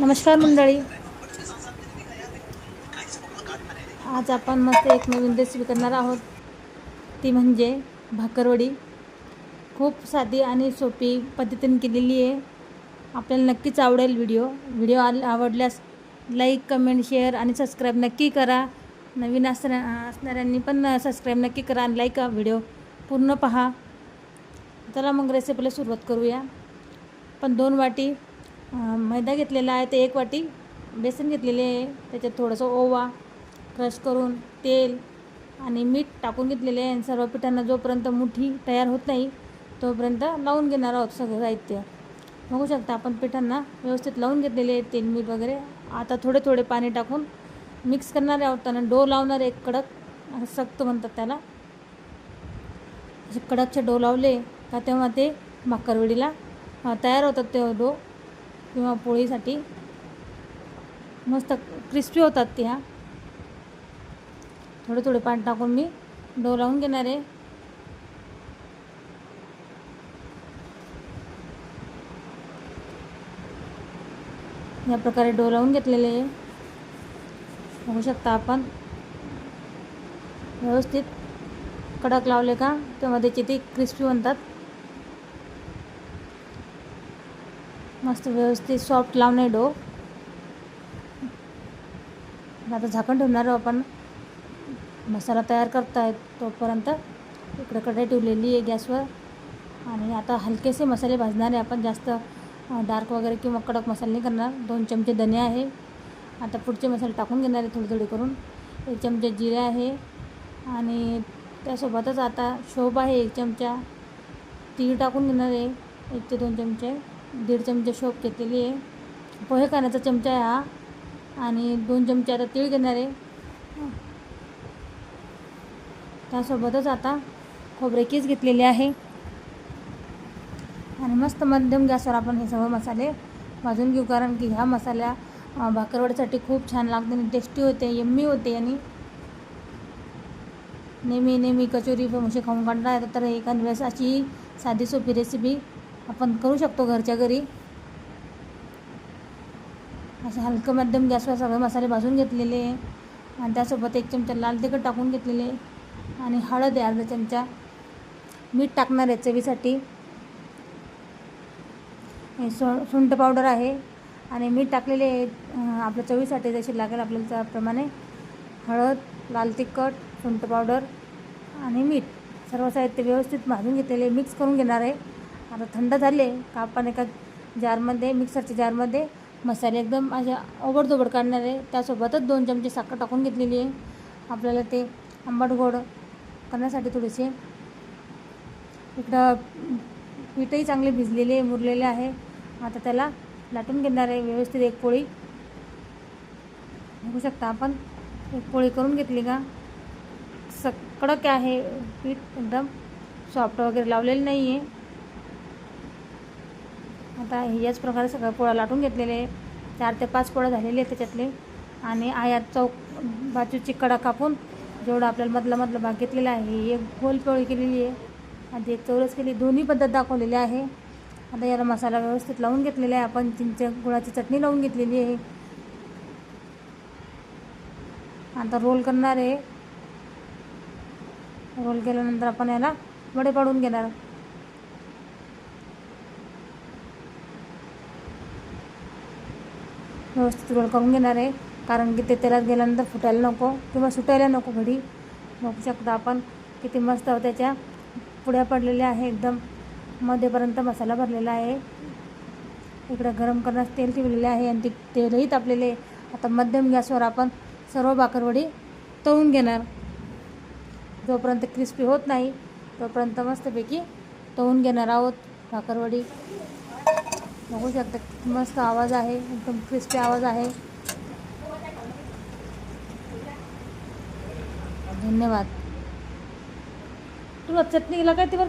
नमस्कार मंडळी. आज आपण मस्त एक नवीन रेसिपी करणार आहोत. ती म्हणजे भाकरवडी. खूप साधी आणि सोपी पद्धतीने केलेली आहे. आपल्याला नक्कीच आवडेल व्हिडिओ व्हिडिओ आल आवडल्यास लाईक कमेंट शेअर आणि सबस्क्राईब नक्की करा. नवीन असण्या असणाऱ्यांनी पण सबस्क्राईब नक्की करा आणि लाईक व्हिडिओ पूर्ण पहा. चला मग रेसिपीला सुरुवात करूया. पण दोन वाटी मैदा घेतलेला आहे ते एक वाटी बेसन घेतलेले आहे त्याच्यात थोडंसं ओवा क्रश करून तेल आणि मीठ टाकून घेतलेले आहे. आणि सर्व पिठांना जोपर्यंत मुठी तयार होत नाही तोपर्यंत लावून घेणार आहोत सगळं साहित्य. बघू शकता आपण पिठांना व्यवस्थित लावून घेतलेले आहे तेल मीठ वगैरे. आता थोडे थोडे पाणी टाकून मिक्स करणार आहोत त्यांना. डो लावणार एक कडक असं सक्त म्हणतात त्याला. असे कडकचे डो लावले का तेव्हा ते माकरवडीला तयार होतात ते डो. किंवा पोळीसाठी मस्त क्रिस्पी होतात त्या थोडे थोडे पाणी टाकून मी डो लावून घेणार आहे. या प्रकारे डो लावून घेतलेले आहे. बघू शकता आपण. व्यवस्थित कडक लावले का त्यामध्ये त्याची ती क्रिस्पी बनतात. मस्त व्यवस्थित सॉफ्ट लावणे डो. आता झाकण ठेवणार आपण. मसाला तयार करतायत तोपर्यंत. इकडे कढाई ठेवलेली आहे गॅसवर. आणि आता हलकेसे मसाले भाजणार आहे आपण. जास्त डार्क वगैरे किंवा कडक मसाले नाही करणार. दोन चमचे धने आहे. आता पुढचे मसाले टाकून घेणार आहे थोडे थोडे करून. एक चमचे जिरे आहे. आणि त्यासोबतच आता शोभ आहे एक चमचा. तीळ टाकून घेणार आहे. एक ते दोन चमचे. दीड चमचे शोप घेतलेली आहे. पोहे खाण्याचा चमचा आहे हा. आणि दोन चमचे आता तीळ घेणार आहे. त्यासोबतच आता खोबरे घेतलेली आहे. आणि मस्त मध्यम गॅसवर आपण हे सगळं मसाले भाजून घेऊ. कारण की ह्या मसाल्या भाकरवडीसाठी खूप छान लागते आणि टेस्टी होते यम्मी होते आणि नेहमी नेहमी कचोरी फमोशी खाऊन कंटाळा येतो. तर एखाद वेळेस अशी साधी सोपी रेसिपी आपण करू शकतो घरच्या घरी. असे हलकं मध्यम गॅसवर सगळे मसाले भाजून घेतलेले. आणि त्यासोबत एक चमचा लाल तिखट टाकून घेतलेले. आणि हळद आहे अर्धा चमचा. मीठ टाकणार आहे चवीसाठी. हे सो सुंठ पावडर आहे. आणि मीठ टाकलेले आपल्या चवीसाठी जशी लागेल आपल्याला त्याप्रमाणे. हळद लाल तिखट सुंठ पावडर आणि मीठ. सर्व साहित्य व्यवस्थित भाजून घेतलेले मिक्स करून घेणार आहे. आता थंड झाले का आपण एका जारमध्ये मिक्सरच्या जारमध्ये मसाले एकदम असे ओबडधोबड काढणार आहे त्यासोबतच दोन चमचे साखर टाकून घेतलेली आहे. आपल्याला ते आंबट गोड करण्यासाठी थोडेसे इकडं पीठही चांगले भिजलेले मुरलेले आहे. आता त्याला लाटून घेणार आहे व्यवस्थित एक पोळी. बघू शकता आपण एक पोळी करून घेतली का? स कडक आहे? पीठ एकदम सॉफ्ट वगैरे लावलेलं नाही आहे आता हे याच प्रकारे सगळ्या पोळ्या लाटून घेतलेले आहे. चार ते पाच पोळ्या झालेले आहेत त्याच्यातले. आणि आयात चौक बाजूची कडा कापून जेवढा आपल्याला मधला मधला भाग घेतलेला आहे ही एक गोल पोळी केलेली आहे. आणि एक चौरस केली दोन्ही पद्धत दाखवलेली आहे. आता याला मसाला व्यवस्थित लावून घेतलेला आहे. आपण चिंच गुळाची चटणी लावून घेतलेली आहे. आता रोल करणार आहे. रोल केल्यानंतर आपण याला वडे पाडून घेणार. व्यवस्थित रोल करून घेणार आहे. कारण की ते तेलात गेल्यानंतर फुटायला नको किंवा सुटायला नको घडी. बघू शकता आपण किती मस्त त्याच्या पुड्या पडलेल्या आहे एकदम मध्येपर्यंत मसाला भरलेला आहे. इकडे गरम करण्यास तेल ठेवलेले आहे आणि ते तेलही तापलेले आता मध्यम गॅसवर आपण सर्व भाकरवडी तळून घेणार. जोपर्यंत क्रिस्पी होत नाही तोपर्यंत मस्तपैकी तळून घेणार आहोत भाकरवडी. बघू शकता किती मस्त आवाज आहे एकदम क्रिस्पी आवाज आहे. धन्यवाद. तुला गेला काय तिवर